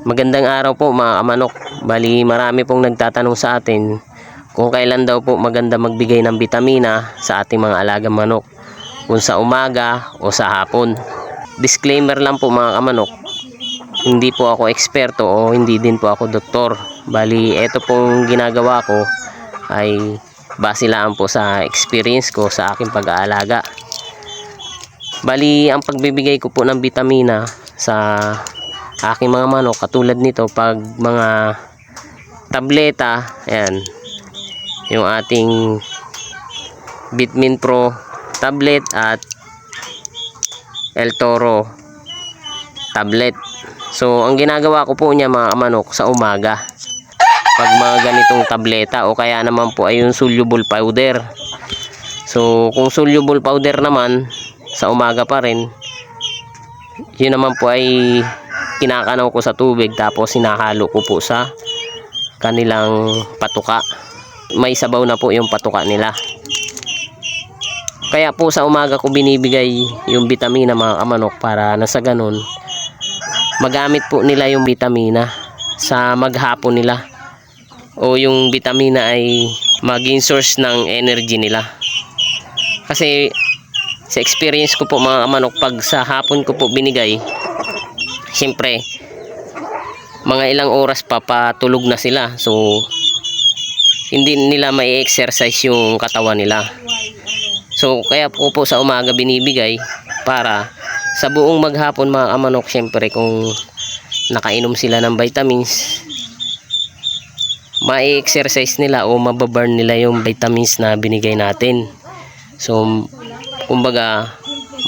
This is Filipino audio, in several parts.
Magandang araw po mga kamanok. Bali marami pong nagtatanong sa atin kung kailan daw po maganda magbigay ng bitamina sa ating mga alagang manok. Kung sa umaga o sa hapon. Disclaimer lang po mga kamanok. Hindi po ako eksperto o hindi din po ako doktor. Bali ito pong ginagawa ko ay base lang po sa experience ko sa aking pag-aalaga. Bali ang pagbibigay ko po ng bitamina sa aking mga manok katulad nito pag mga tableta ayan yung ating Bitmin Pro tablet at El Toro tablet. So ang ginagawa ko po niya mga manok sa umaga pag mga ganitong tableta o kaya naman po ay yung soluble powder. So kung soluble powder naman sa umaga pa rin yun naman po ay kinakanaw ko sa tubig tapos sinahalo ko po sa kanilang patuka. May sabaw na po yung patuka nila. Kaya po sa umaga ko binibigay yung vitamina mga kamanok para na sa ganun magamit po nila yung vitamina sa maghapon nila. O yung vitamina ay maging source ng energy nila. Kasi sa experience ko po mga kamanok pag sa hapon ko po binigay siyempre mga ilang oras pa patulog na sila. So hindi nila may exercise yung katawan nila. So kaya po po sa umaga binibigay para sa buong maghapon mga kamanok siyempre kung nakainom sila ng vitamins ma-exercise nila o mababurn nila yung vitamins na binigay natin. So kumbaga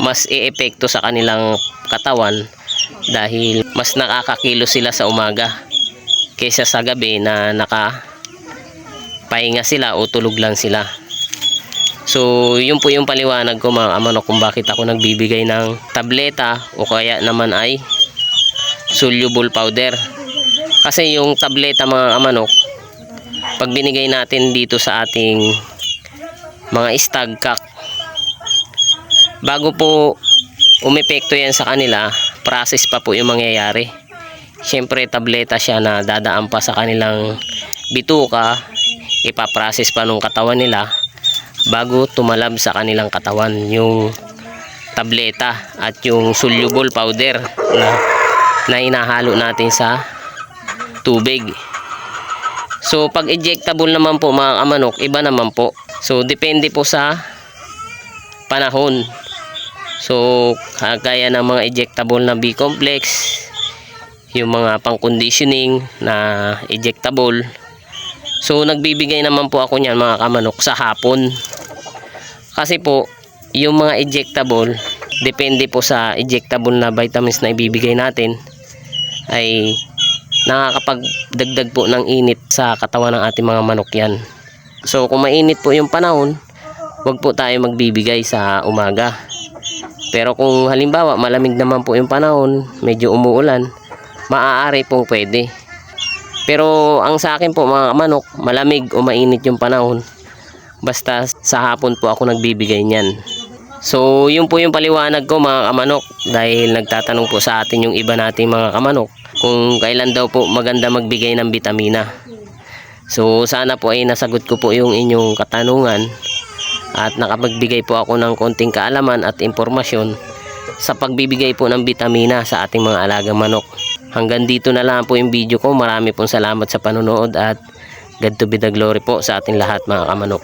mas e-epekto sa kanilang katawan dahil mas nakakakilo sila sa umaga kaysa sa gabi na naka pahinga sila o tulog lang sila. So yun po yung paliwanag ko mga kamanok kung bakit ako nagbibigay ng tableta o kaya naman ay soluble powder. Kasi yung tableta mga kamanok pag binigay natin dito sa ating mga stagcock bago po umepekto yan sa kanila process pa po yung mangyayari. Syempre tableta siya na dadaan pa sa kanilang bituka. Ipaprocess pa nung katawan nila bago tumalab sa kanilang katawan yung tableta at yung soluble powder na, na inahalo natin sa tubig. So pag ejectable naman po mga kamanok iba naman po. So depende po sa panahon So, kagaya ng mga ejectable na B-complex, yung mga pang-conditioning na ejectable. So, nagbibigay naman po ako niyan mga kamanok sa hapon. Kasi po, yung mga ejectable, depende po sa ejectable na vitamins na ibibigay natin, ay nakakapagdagdag po ng init sa katawan ng ating mga manok yan. So, kung mainit po yung panahon, wag po tayo magbibigay sa umaga. Pero kung halimbawa malamig naman po yung panahon, medyo umuulan, maaari pong pwede. Pero ang sa akin po mga manok, malamig o mainit yung panahon. Basta sa hapon po ako nagbibigay niyan. So yun po yung paliwanag ko mga kamanok dahil nagtatanong po sa atin yung iba nating mga kamanok kung kailan daw po maganda magbigay ng bitamina. So sana po ay nasagot ko po yung inyong katanungan at nakapagbigay po ako ng konting kaalaman at impormasyon sa pagbibigay po ng bitamina sa ating mga alagang manok. Hanggang dito na lang po yung video ko. Marami pong salamat sa panonood at God to be the glory po sa ating lahat mga kamanok.